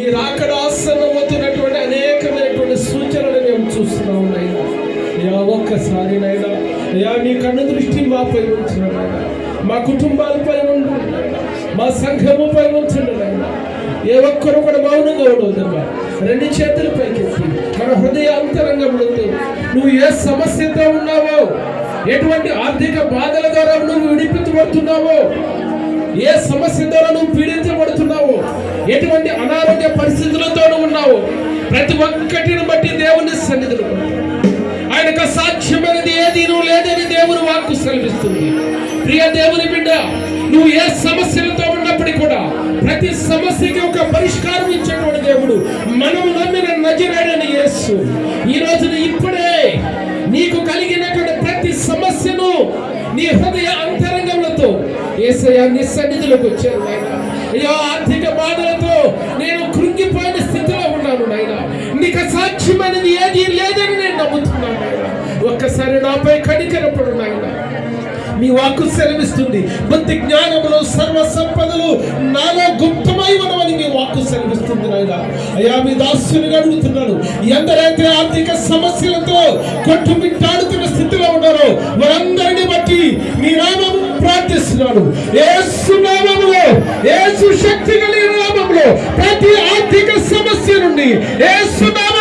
ఈ రాకడ ఆసన్నమవుతున్నటువంటి అనేకమైనటువంటి సూచనలు మేము చూస్తున్నాం నైనా అయ్యా ఒక్కసారి నైనా అయ్యా మీ కన్ను దృష్టి మాపై ఉంచండి మా కుటుంబాలపై ఉండు మా సంఘముపై ఉంచండి నాయనా. ఏ ఒక్కరు కూడా మౌనంగా ఉండవద్దమ్మా రెండు చేతులు పైకెత్తి మన హృదయ అంతరంగంలో నువ్వు ఏ సమస్యతో ఉన్నావో ఎటువంటి ఆర్థిక బాధల ద్వారా నువ్వు విడిపించబడుతున్నావో ఏ సమస్య ద్వారా నువ్వు పీడించబడుతున్నావు ఎటువంటి అనారోగ్య పరిస్థితులతో ఉన్నావు? ఉన్నావో ప్రతి ఒక్కటిని బట్టి దేవుని సన్నిధిలో ఆయనకు సాధ్యమైనది ఏది? నువ్వు లేదని దేవుని వాక్కు సెలవిస్తుంది. ప్రియ దేవుని బిడ్డ నువ్వు ఏ సమస్యలతో ఉన్నప్పటికీ కూడా ప్రతి సమస్యకి ఒక పరిష్కారం ఇచ్చేటువంటి దేవుడు మనం నమ్మిన నజరాడని యేసు. ఈ రోజున ఇప్పుడే నీకు కలిగినటువంటి ప్రతి సమస్యను నీ హృదయ అంతరంగములతో ఏసయ్య నీ సన్నిధిలోకి వచ్చారు అయ్యో ఆర్థిక నీ వాక్కు సెలవిస్తుంది. బుద్ధి జ్ఞానములు సర్వ సంపదలు నాలో గుప్తమై ఉన్నవని నీ వాక్కు సెలవిస్తుంది నాయన. అయ్యా మీ దాసునిగా అడుగుతున్నాడు. ఎందరైతే ఆర్థిక సమస్యలతో కొట్టుమిట్టాడుతున్న స్థితిలో ఉన్నారో వారందరిని బట్టి మీ నామం ప్రార్థిస్తున్నాడు. ఏసు నామములో ఏసు శక్తి కలిగిన నామములో ప్రతి ఆర్థిక సమస్య నుండి ఏసు నామ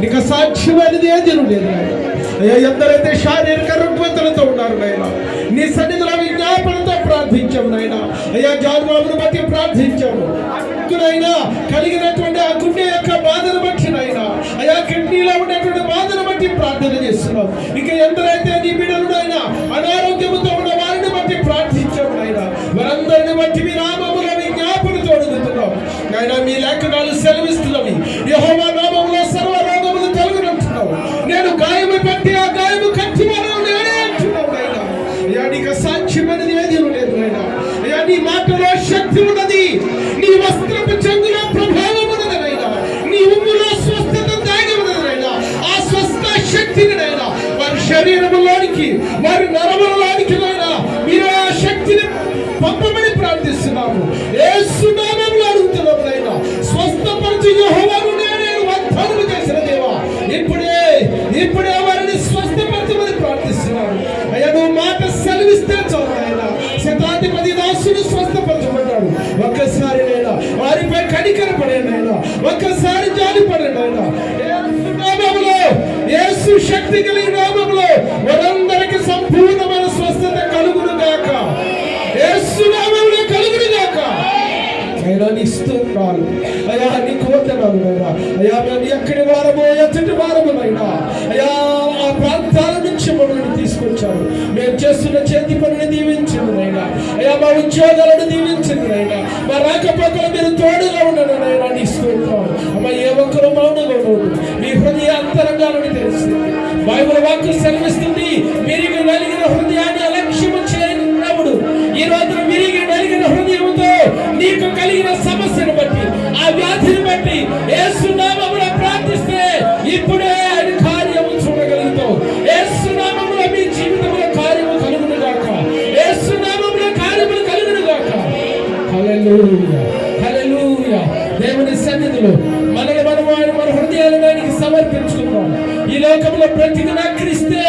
నీకు అసాధ్యమైనది ఏది లేదు అయ్యా ఎందరైతే శారీరక రుగ్మతలతో ఉన్నారు నాయన నీ సన్నిధిలో విజ్ఞాపనతో ప్రార్థించాము నాయన. అయ్యా జాన్బాబును బట్టి ప్రార్థించాము అక్కునైనా కలిగినటువంటి ఆ గుండె యొక్క బాధను బట్టి నాయన. అయ్యా కిడ్నీలో ఉన్నటువంటి బాధను బట్టి ప్రార్థన చేస్తున్నాం ఇక ఎందరైతే నీ బిడ్డలు శరీరములోనికి వారి నరమలానికి నాయనా మీరు ఆ శక్తిని పంపమని ప్రార్థిస్తున్నాము. ఏసునామంలో అడుగుతున్నాము నాయన స్వస్థపరిచి యహోవాను నేను వాగ్దానం చేసిన దేవా. ఇప్పుడే ఇప్పుడే వారిని స్వస్థపరచమని ప్రార్థిస్తున్నాను. అయ్యా నువ్వు మాట సెలవిస్తే చాలు నాయన శతాధిపతి దాసుడు స్వస్థపరచబడ్డాడు. ఒక్కసారి నైనా వారిపై కనికరపడే నాయన ఒక్కసారి జాలి పడే నాయన నామములో యేసు శక్తి కలిగిన నామంలో అయ్యా మేము ఎక్కడి వారమో ఎచ్చటి వారమునైనా అయ్యా ఆ ప్రాంతాల నుంచి మమ్మల్ని తీసుకొచ్చారు మేము చేస్తున్న చేతి పనిని దీవించండి నాయనా అయ్యా మా ఉద్యోగాలను దీవించింది నాయనా మా రాకపోకలు మీరు తోడుగా ఉండను నాయనా నీ స్తోత్రాలు అమ్మ ఏ ఒక్కరు మౌనంగా ఉండదు మీ హృదయ అంతరంగాలను తెలిసింది బైబుల్ వాక్యం సెలవిస్తుంది విరిగి నలిగిన హృదయాన్ని అలక్ష్యము చేయనప్పుడు ఈ రోజున విరిగి నలిగిన హృదయంతో నీకు కలిగిన సమస్యను బట్టి ఆ వ్యాధిని బట్టి ఏసునామములో దేవుని సన్నిధిలో మనల్ని మనం ఆయన మన హృదయాలను ఆయనకి సమర్పించుకుందాం. ఈ లోకంలో ప్రతిదిన క్రిస్తే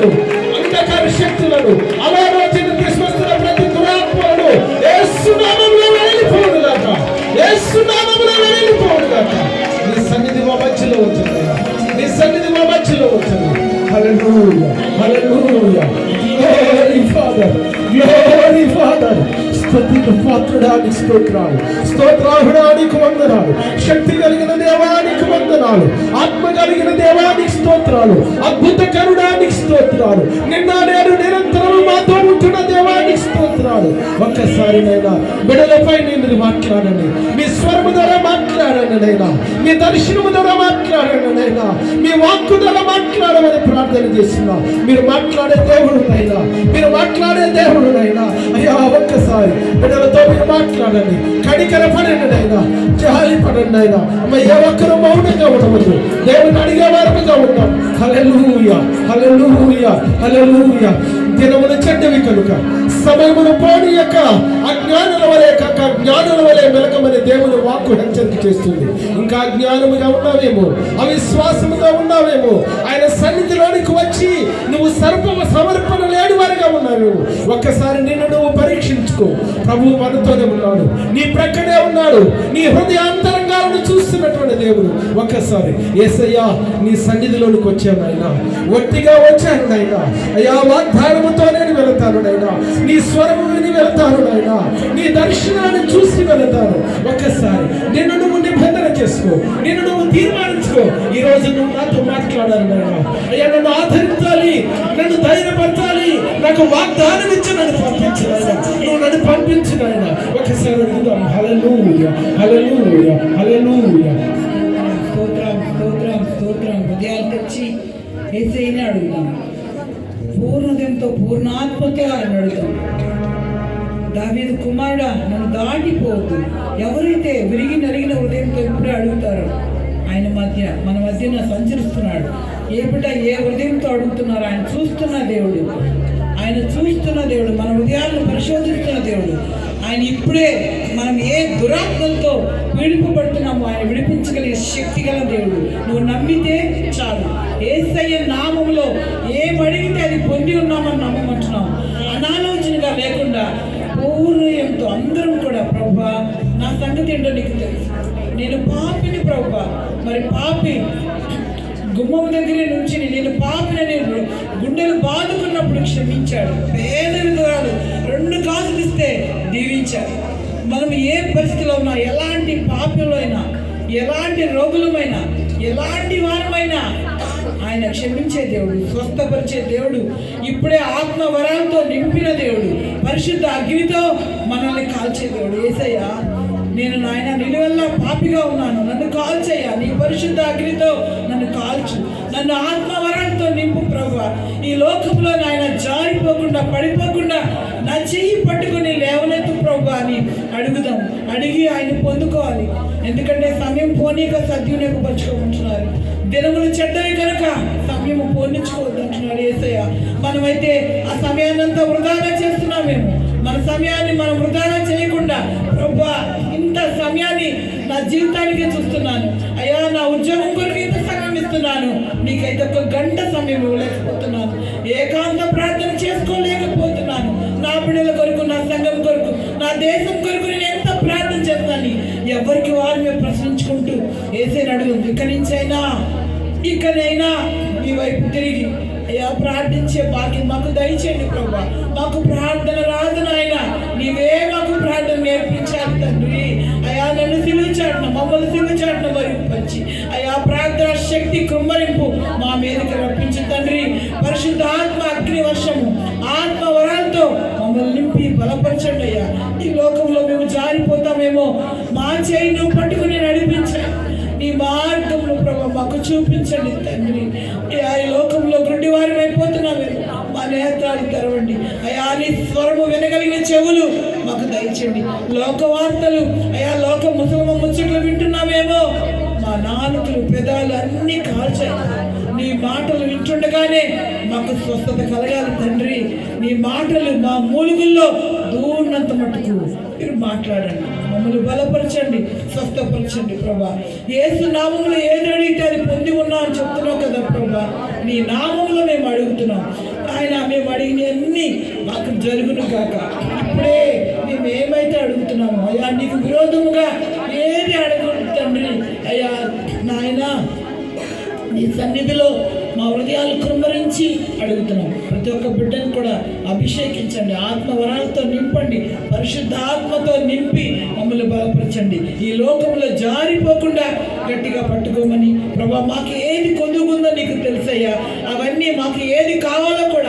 శక్తులను అంధకార శక్తులను అనారోగ్యం తీసుకొస్తున్న ప్రతి దురాత్మలను ఏసునామంలో నామములో గాక ఏసునామంలో నామములో గాక నీ సన్నిధి మా మధ్యలో వచ్చింది నీ సన్నిధి మా మధ్యలో వచ్చింది hallelujah hallelujah. Glory father glory father స్తుతికి పాత్రుడానికి స్తోత్రాలు. స్తోత్రాహుడానికి వందనాలు. శక్తి కలిగిన దేవానికి వందనాలు. ఆత్మ కలిగిన దేవానికి స్తోత్రాలు. అద్భుత కరుణానికి స్తోత్రాలు. నిన్న నేను నిరంతరం మాతో ఉంటున్న దేవానికి స్తోత్రాలు. ఒక్కసారి నైనా బిడలపై నేను మాట్లాడండి మీ స్వరము ద్వారా మాట్లాడండి నైనా మీ దర్శనము ద్వారా మాట్లాడండి నైనా మీ వాక్కు ద్వారా మాట్లాడమని ప్రార్థన చేస్తున్నా. మీరు మాట్లాడే దేవుడు నైనా మీరు మాట్లాడే దేవుడు నైనా అయ్యా ఒక్కసారి బిడ్డలతో మీరు మాట్లాడండి. కడికర పడండి నైనా జాలి పడండి నైనా అమ్మ ఏ ఒక్కరు మౌనంగా ఉండవద్దు దేవుని అడిగే వరకు ఉంటాం హల్లెలూయా హల్లెలూయా హల్లెలూయా. దినములు చెడ్డవి కనుక సమయమును పోని యొక్క అజ్ఞానుల వలె కాక జ్ఞానుల వలె మెలకమని దేవుని వాక్కు హెచ్చరిక చేస్తుంది. ఇంకా అజ్ఞానముగా ఉన్నావేమో అవిశ్వాసముగా ఉన్నావేమో ఆయన సన్నిధిలోనికి వచ్చి నువ్వు సర్పము సమర్పణ లేని వారిగా ఉన్నావు. ఒక్కసారి నిన్ను నువ్వు పరీక్షించుకో. ప్రభు మనతోనే ఉన్నాడు. నీ ప్రక్కనే ఉన్నాడు. నీ హృదయ అంతరంగాలను చూస్తున్నాడు. దేవుడు ఒక్కసారి ఏసయ్యా నీ సన్నిధిలోనికి వచ్చాను ఆయన ఒట్టిగా వచ్చాను నాయన. అయ్యా వాగ్దానముతో నేను వెళతాను నాయన. నీ స్వరము విని వెళతాను నాయన. నీ దర్శనాన్ని చూసి వెళతాను. ఒక్కసారి నిన్ను నువ్వు నిబంధన చేసుకో. నిన్ను నువ్వు తీర్మానించుకో. ఈ రోజు నువ్వు నాతో మాట్లాడాలి నాయన. అయ్యా నన్ను ఆదరించాలి నన్ను ధైర్యపరచాలి నాకు వాగ్దానం ఇచ్చి నన్ను పంపించిన నువ్వు నన్ను పంపించిన ఆయన ఒకసారి అడుగుదాం. హలలు హలలు హల్లెలూయా. స్తోత్రం హృదయానికి వచ్చి ఏసైనా అడుగుతాం. పూర్ణదంతో పూర్ణాత్మతో ఆయన అడుగుతాం. దావీదు కుమారుడా నన్ను దాటిపోవద్దు. ఎవరైతే విరిగి నరిగిన హృదయంతో ఇప్పుడే అడుగుతారో ఆయన మధ్య మన మధ్యన సంచరిస్తున్నాడు. ఏ బిడ్డ ఏ హృదయంతో అడుగుతున్నారు ఆయన చూస్తున్న దేవుడు. ఆయన చూస్తున్న దేవుడు మన హృదయాలను పరిశోధిస్తున్న దేవుడు. ఆయన ఇప్పుడే మనం ఏ దురాత్మలతో విడిపబడుతున్నామో ఆయన విడిపించగలిగే శక్తి గల దేవుడు. నువ్వు నమ్మితే చాలు. ఏసయ్య నామంలో ఏం అడిగితే అది పొంది ఉన్నామని నమ్మమంటున్నాం. అనాలోచనగా లేకుండా పూర్ణయంతో అందరం కూడా ప్రభా నా సంగతి ఏంటో నీకు తెలుసు. నేను పాపిని ప్రభా మరి పాపి గుమ్మం దగ్గర నుంచి నేను పాపినని గుండెలు బాదుకున్నప్పుడు క్షమించాడు. పేద విధురాలు రెండు కాసులు ఇస్తే దీవించాడు. మనం ఏ పరిస్థితిలో ఉన్నా ఎలాంటి పాపంలో అయినా ఎలాంటి రోగులమైనా ఎలాంటి వారమైనా ఆయన క్షమించే దేవుడు స్వస్థపరిచే దేవుడు ఇప్పుడే ఆత్మ వరాలతో నింపిన దేవుడు పరిశుద్ధ అగ్నితో మనల్ని కాల్చే దేవుడు. ఏసయ్యా నేను నాయన నిలువెల్లా పాపిగా ఉన్నాను. నన్ను కాల్చయ్యా. నీ పరిశుద్ధ అగ్నితో నన్ను కాల్చు. నన్ను ఆత్మవరాలతో నింపు ప్రభు ఈ లోకంలో నాయన జారిపోకుండా పడిపోకుండా నా చెయ్యి పట్టుకుని లేవనెత్తు ప్రభు అని అడుగుదాం. అడిగి ఆయన పొందుకోవాలి. ఎందుకంటే సమయం పోనీక సద్వినియోగపరచుకోమంటున్నారు. దినములు చెడ్డవి కనుక సమయం పోనించుకోవద్దు అంటున్నాడు ఏసయ్య. మనమైతే ఆ సమయాన్నంతా వృధాగా చేస్తున్నామేమో. మన సమయాన్ని మనం వృధాగా చేయకుండా ప్రభా ఇంత సమయాన్ని నా జీవితానికే చూస్తున్నాను. అయ్యా నా ఉద్యోగం కొరకు ఇంత సమయం ఇస్తున్నాను. నీకైతే ఒక గంట సమయం ఇవ్వలేకపోతున్నాను. ఏకాంత ప్రార్థన చేసుకోలేకపోతున్నాను. నా బిడ్డల కొరకు నా సంఘం కొరకు నా దేశం కొరకు నేను ఎంత ప్రార్థన చేస్తాను? ఎవరికి వారు మేము ప్రశ్నించుకుంటూ వేసే అడుగు ఇక్కడి నుంచైనా ఇక్కడైనా ఈ వైపు తిరిగి అయ్యా ప్రార్థించే భాగ్యం మాకు దయచేయండి ప్రభా. మాకు ప్రార్థన రాదు నాయన. నీవే మాకు ప్రార్థన నేర్పించాలి తండ్రి. అయా నన్ను సిలుచాడిన మమ్మల్ని సిలుచాడిన మరి పంచి అయా ప్రార్థన శక్తి కుమ్మరింపు మా మీదకి రప్పించు తండ్రి. పరిశుద్ధ ఆత్మ అగ్నివర్షము ఆత్మ వరాలతో మమ్మల్ని నింపి బలపరచండి అయ్యా. ఈ లోకంలో మేము జారిపోతామేమో. మా చేయి నువ్వు పట్టుకుని చూపించండి తండ్రి. అయ్యా, ఈ లోకంలో గుడ్డి వారి మా నేత్రాలు తెరవండి. అయా నీ స్వరము వినగలిగిన చెవులు మాకు దయచండి లోక వార్తలు అయా లోక ముసలమ ముచ్చట్లు వింటున్నామేమో మా నాలుకలు పెదాలు అన్నీ కాల్చాయి. నీ మాటలు వింటుండగానే మాకు స్వస్థత కలగాలి తండ్రి. నీ మాటలు మా మూలుగుల్లో దూరినంత మట్టుకు మీరు మాట్లాడండి. మమ్మల్ని బలపరచండి స్వస్థపరచండి ప్రభా. ఏసు నామంలో ఏది అడిగితే అది పొంది ఉన్నా అని చెప్తున్నావు కదా ప్రభా. నీ నామంలో మేము అడుగుతున్నాం. ఆయన మేము అడిగినవన్నీ మాకు జరుగును కాక ఇప్పుడే మేము ఏమైతే అడుగుతున్నామో అయ్యా నీకు విరోధముగా ఏది అడగదు తండ్రి. అయ్యా నాయనా నీ సన్నిధిలో మా హృదయాలు కృమ్మరించి అడుగుతున్నాం. ప్రతి ఒక్క బిడ్డను కూడా అభిషేకించండి. ఆత్మవరాలతో నింపండి. పరిశుద్ధ ఆత్మతో నింపి మమ్మల్ని బలపరచండి. ఈ లోకంలో జారిపోకుండా గట్టిగా పట్టుకోమని. ప్రభా మాకు ఏది కొదుగుందో నీకు తెలుసయ్యా. అవన్నీ మాకు ఏది కావాలో కూడా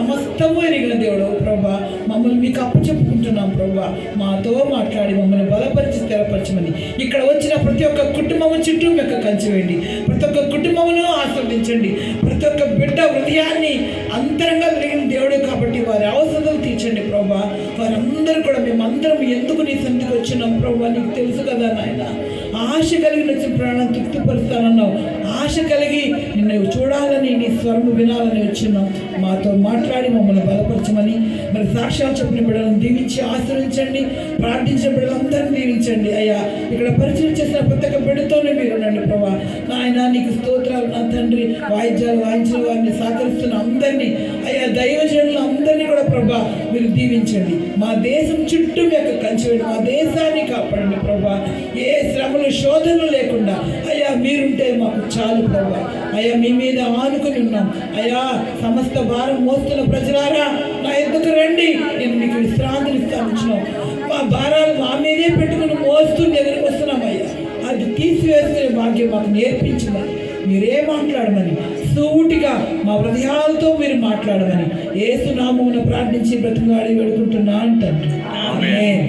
సమస్తము ఎరిగిన దేవుడు ప్రభా. మమ్మల్ని మీకు అప్పచెప్పుకుంటున్నాం ప్రభా. మాతో మాట్లాడి మమ్మల్ని బలపరిచి స్థిరపరచమని. ఇక్కడ వచ్చిన ప్రతి ఒక్క కుటుంబము చుట్టూ యొక్క కంచి వేయండి. ప్రతి ఒక్క కుటుంబమును ఆస్వాదించండి ప్రతి ఒక్క బిడ్డ హృదయాన్ని అంతరంగా పెరిగిన దేవుడు కాబట్టి వారి అవసరాలు తీర్చండి ప్రభా. వారందరూ కూడా మేమందరం ఎందుకు నీ సంధికి వచ్చినాం ప్రభా? నీకు తెలుసు కదా నాయన. ఆశ కలిగిన వచ్చిన ప్రాణం తృప్తిపరుస్తానన్నావు. ఆశ కలిగి నిన్ను చూడాలని నీ స్వరము వినాలని వచ్చినాం. మాతో మాట్లాడి మమ్మల్ని బలపరచమని మరి సాక్ష్యాలు చెప్పిన బిడ్డలను దీవించి ఆశ్రయించండి. ప్రార్థించిన బిడ్డలందరినీ దీవించండి. అయ్యా ఇక్కడ పరిచయం చేసిన ప్రతి ఒక్క బిడ్డతోనే మీరు ఉండండి ప్రభా. నాయన నీకు స్తోత్రాలు. నా తండ్రి వాయిద్యాలు వాయించిన వారిని సహకరిస్తున్న అందరినీ అయ్యా దైవజనులు అందరినీ కూడా ప్రభా మీరు దీవించండి. మా దేశం చుట్టూ మీ యొక్క మా దేశాన్ని కాపాడండి ప్రభా. ఏ శ్రమలు శోధనలు లేకుండా అయ్యా మీరుంటే మాకు చాలు ప్రభా. అయ్యా మీ మీద ఆనుకుని ఉన్నాం. అయ్యా సమస్త భారం మోస్తున్న ప్రజలారా నా ఎందుకు రండి. నేను మీకు విశ్రాంతిని ఇస్తాను మా భారాలు మా మీదే పెట్టుకుని మోస్తూ ఎదురుకు వస్తున్నాం అయ్యా. అది తీసివేసుకునే భాగ్యం మాకు నేర్పించిన. మీరే మాట్లాడమని సూటిగా మా హృదయాలతో మీరు మాట్లాడమని ఏసునామమున ప్రార్థించి బ్రతిమాడి వేడుకుంటున్నా అంటారు ఆమేన్